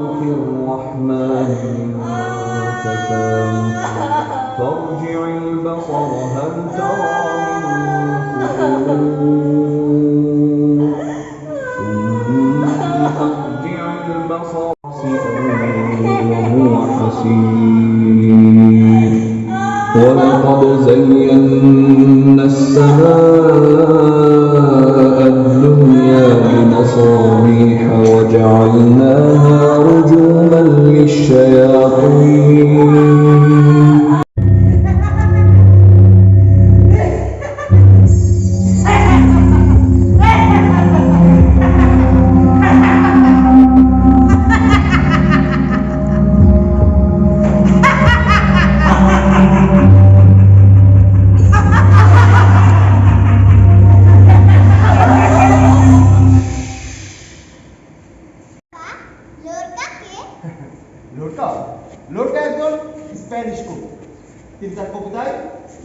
الرحمن فارجع البصر هل ترى ثم ارجع البصر وهو حسير. ولقد زينا السماء وجعلناها رجوما للشياطين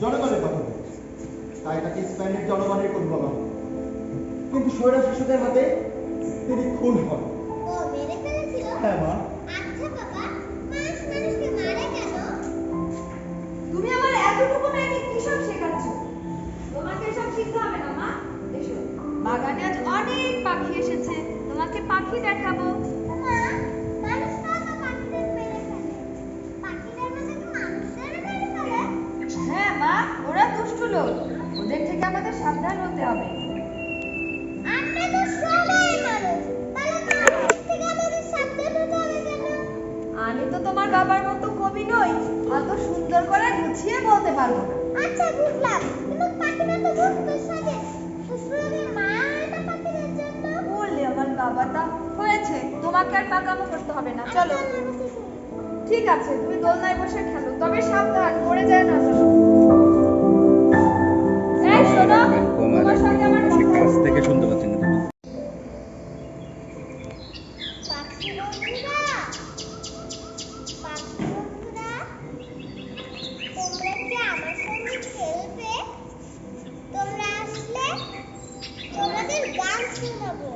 জনগণের কথা তাই তাকে স্প্যানিশ জনগণের কবি বলা হয়। কিন্তু স্বৈরাজ শাসকের হাতে তিনি খুন হন। ও মেরে ফেলেছিল? হ্যাঁ মা। আচ্ছা কেন তুমি আমার এতটুকু মেয়েকে কি সব শেখাচ্ছ? তোমাকে সব শিখতে হবে না মা? এসো। বাগানে আজ অনেক পাখি এসেছে। তোমাকে পাখি দেখাবো। তোমার বাবার মতো কবি নই। অত সুন্দর করে গুছিয়ে বলতে পারব না। আচ্ছা বুঝলাম। কিন্তু কাকিমা তো বুঝতে সাজে সুসুরকে মা না পাখিদের জন্য। বললে আমার বাবাটা হয়েছে। তোমাকে আর পাকামো করতে হবে না। চলো। আচ্ছা। ঠিক আছে তুমি দোলনায় বসে খেলো। তবে সাবধান পড়ে যায় না যেন। 끝나고.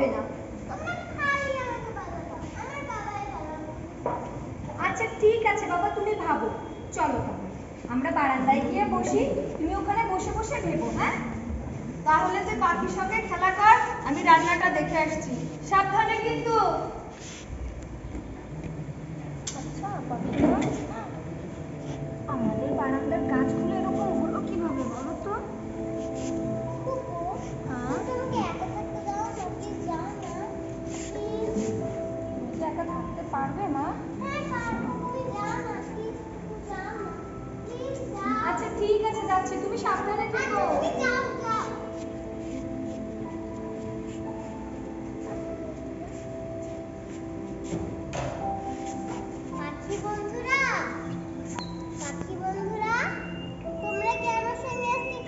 হবে না। আচ্ছা ঠিক আছে বাবা তুমি ভাবো। চলো আমরা বারান্দায় গিয়ে বসি তুমি ওখানে বসে বসে ভেবো হ্যাঁ? তাহলে তুই পাখির সঙ্গে খেলা কর আমি রান্নাটা দেখে আসছি। সাবধানে কিন্তু। আচ্ছা যাচ্ছে। তুমি সাবধানে থেকো। তুমি যাও যাও। পাখি বন্ধুরা পাখি বন্ধুরা তোমরা কি আমার সঙ্গে আজকে